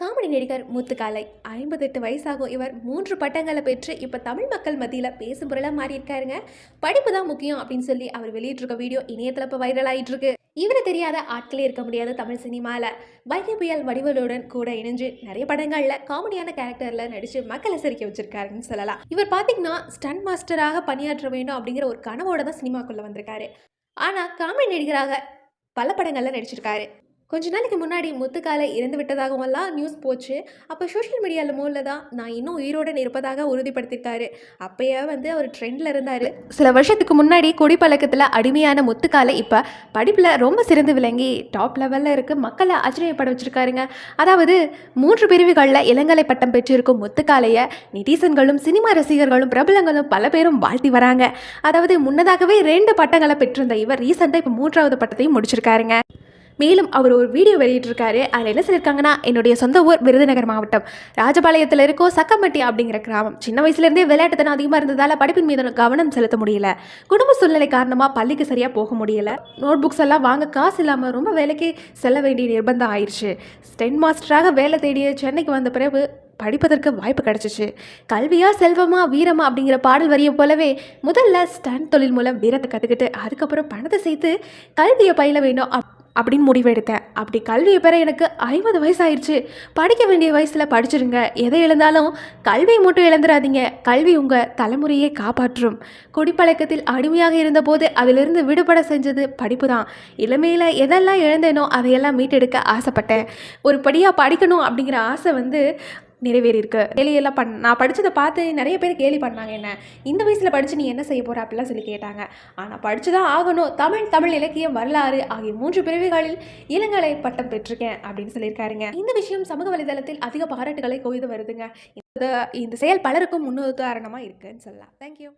Comedy நடிகர் முத்துக்காலை ஐம்பத்தெட்டு வயசாகும் இவர் மூன்று பட்டங்களை பெற்று இப்போ தமிழ் மக்கள் மத்தியில் பேசும் பொருளாக மாறியிருக்காருங்க. படிப்பு தான் முக்கியம் அப்படின்னு சொல்லி அவர் வெளியிட்டிருக்க வீடியோ இணையத்தில் இப்போ வைரல் ஆகிட்டுருக்கு இவரை தெரியாத ஆட்களே இருக்க முடியாது தமிழ் சினிமாவில் வைகை புயல் வடிவலுடன் கூட இணைஞ்சு நிறைய படங்களில் காமெடியான கேரக்டரில் நடித்து மக்களை சிரிக்க வச்சிருக்காருன்னு சொல்லலாம். இவர் பார்த்தீங்கன்னா ஸ்டன் மாஸ்டராக பணியாற்ற வேண்டும் அப்படிங்கிற ஒரு கனவோட தான் சினிமாக்குள்ளே வந்திருக்காரு. ஆனால் காமெடி நடிகராக பல படங்களில் நடிச்சிருக்காரு. கொஞ்ச நாளைக்கு முன்னாடி முத்துக்காலை இறந்து விட்டதாகவெல்லாம் நியூஸ் போச்சு. அப்போ சோஷியல் மீடியாவில் மூலில் தான் நான் இன்னும் உயிரோடு இருப்பதாக உறுதிப்படுத்தியிருக்காரு அப்பயே வந்து அவர் ட்ரெண்டில் இருந்தார். சில வருஷத்துக்கு முன்னாடி குடிப்பழக்கத்தில் அடிமையான முத்துக்காலை இப்போ படிப்பில் ரொம்ப சிறந்து விளங்கி டாப் லெவலில் இருக்க. மக்களை ஆச்சரியப்பட வச்சுருக்காருங்க. அதாவது மூன்று பிரிவுகளில் இளங்கலை பட்டம் பெற்றிருக்கும் முத்துக்காலையை நெட்டிசன்களும் சினிமா ரசிகர்களும் பிரபலங்களும் பல பேரும் வாழ்த்தி வராங்க. அதாவது முன்னதாகவே ரெண்டு பட்டங்களை பெற்றிருந்த இவர் ரீசெண்டாக இப்போ மூன்றாவது பட்டத்தையும் முடிச்சிருக்காருங்க. மேலும் அவர் ஒரு வீடியோ வெளியிட்டிருக்காரு. அதில் என்ன சொல்லியிருக்காங்கன்னா என்னுடைய சொந்த ஊர் விருதுநகர் மாவட்டம். ராஜபாளையத்தில் இருக்கோ சக்கம்பட்டி அப்படிங்கிற கிராமம். சின்ன வயசுலேருந்தே விளையாட்டுத்தனம் அதிகமாக இருந்ததால் படிப்பின் மீது கவனம் செலுத்த முடியல. குடும்ப சூழ்நிலை காரணமாக பள்ளிக்கு சரியாக போக முடியல. நோட் புக்ஸ் எல்லாம் வாங்க காசு இல்லாமல் ரொம்ப வேலைக்கு செல்ல வேண்டிய நிர்பந்தம் ஆயிடுச்சு. ஸ்டென் மாஸ்டராக வேலை தேடிய சென்னைக்கு வந்த பிறகு படிப்பதற்கு வாய்ப்பு கிடைச்சிச்சு. கல்வியா செல்வமா வீரமா அப்படிங்கிற பாடல் வரியை போலவே முதல்ல ஸ்டன் தொழில் மூலம் வீரத்தை கற்றுக்கிட்டு அதுக்கப்புறம் பணத்தை சேர்த்து கல்வியை பயில வேண்டும் அப் அப்படின்னு முடிவெடுத்தேன். அப்படி கல்வியை பெற எனக்கு ஐம்பது வயசு ஆயிடுச்சு படிக்க வேண்டிய வயசில் படிச்சிருங்க. எதை எழுந்தாலும் கல்வியை மட்டும் இழந்துடாதீங்க கல்வி உங்கள் தலைமுறையை காப்பாற்றும். குடிப்பழக்கத்தில் அடிமையாக இருந்தபோது அதிலிருந்து விடுபட செஞ்சது படிப்பு தான். இளமையில் எதெல்லாம் இழந்தேனோ அதையெல்லாம் மீட்டெடுக்க ஆசைப்பட்டேன். ஒரு படியாக படிக்கணும் அப்படிங்கிற ஆசை வந்து நிறைவேறியிருக்கு. கேலியெல்லாம் பண் நான் படித்ததை பார்த்து நிறைய பேர் கேலி பண்ணாங்க என்ன? இந்த வயசில் படித்து நீ என்ன செய்ய போகிற அப்படிலாம் சொல்லி கேட்டாங்க. ஆனால் படித்து தான் ஆகணும். தமிழ் தமிழ் இலக்கியம் வரலாறு ஆகிய மூன்று பிரிவுகளில் இளங்கலை பட்டம் பெற்றிருக்கேன் அப்படின்னு சொல்லியிருக்காருங்க. இந்த விஷயம் சமூக வலைதளத்தில் அதிக பாராட்டுகளை குவிந்து வருதுங்க. இந்த இந்த செயல் பலருக்கும் முன்னுதாரணமாக இருக்குன்னு சொல்லலாம். தேங்க்யூ